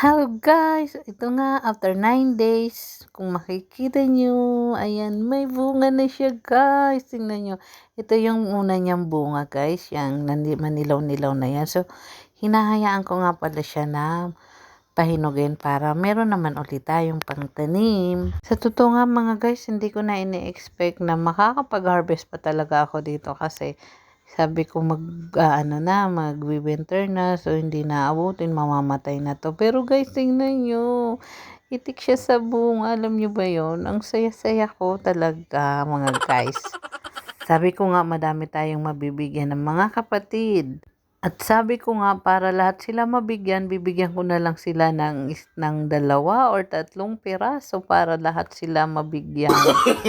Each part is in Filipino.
Hello guys! Ito nga, after 9 days, kung makikita nyo, ayan, may bunga na siya guys. Tingnan nyo. Ito yung una niyang bunga guys, yung manilaw-nilaw na yan. So, hinahayaan ko nga pala siya na pahinugin para meron naman ulit tayong pangtanim. Sa totoo nga mga guys, hindi ko na ini-expect na makakapag-harvest pa talaga ako dito kasi sabi ko mag ah, ano na magwi-winter na so hindi na abutin mamamatay na to. Pero guys tingnan nyo itik siya sa bunga alam nyo ba yon ang saya-saya ko talaga mga guys. Sabi ko nga madami tayong mabibigyan ng mga kapatid at sabi ko nga para lahat sila mabigyan bibigyan ko na lang sila ng ng dalawa or tatlong piraso para lahat sila mabigyan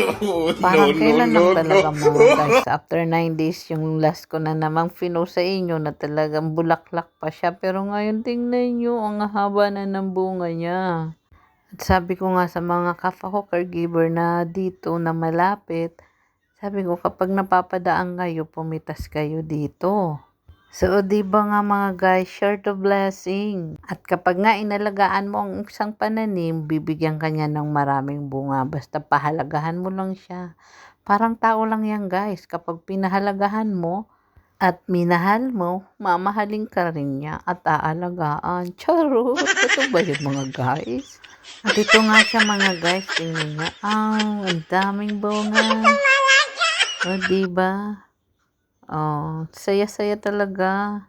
Parang kailan lang talaga mga guys. After 9 days, yung last ko na namang fino sa inyo na talagang bulaklak pa siya. Pero ngayon tingnan nyo, ang haba na ng bunga niya. At sabi ko nga sa mga kapwa ko caregiver na dito na malapit, sabi ko kapag napapadaan kayo, pumitas kayo dito. So, di ba nga mga guys, share the blessing. At kapag nga inalagaan mo ang isang pananim, bibigyan ka niya ng maraming bunga. Basta pahalagahan mo lang siya. Parang tao lang yan guys. Kapag pinahalagahan mo at minahal mo, mamahalin ka rin niya at aalagaan. Charot! Ito ba yun mga guys? At ito nga siya mga guys. Tingnan niya. Ah, ang daming bunga. O, diba? Oh, saya-saya talaga.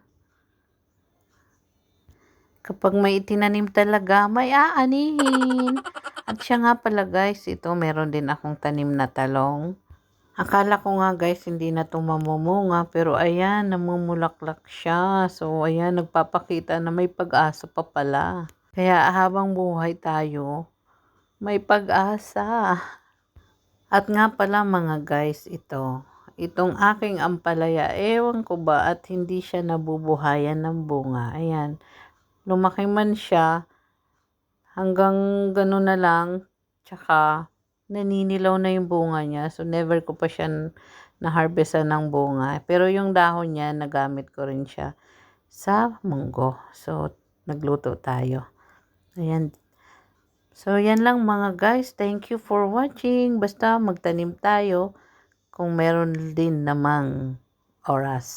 Kapag may itinanim talaga, may aanihin. At siya nga pala guys, ito meron din akong tanim na talong. Akala ko nga guys, hindi na ito mamumunga. Pero ayan, namumulaklak siya. So ayan, nagpapakita na may pag-asa pa pala. Kaya habang buhay tayo, may pag-asa. At nga pala mga guys, ito. Itong aking ampalaya, ewan ko ba at hindi siya nabubuhayan ng bunga. Ayan, lumaki man siya, hanggang gano'n na lang, tsaka naninilaw na yung bunga niya. So, never ko pa siya na-harvestan ng bunga. Pero yung dahon niya, nagamit ko rin siya sa munggo. So, nagluto tayo. Ayan, So, yan lang mga guys. Thank you for watching. Basta magtanim tayo kung meron din namang oras.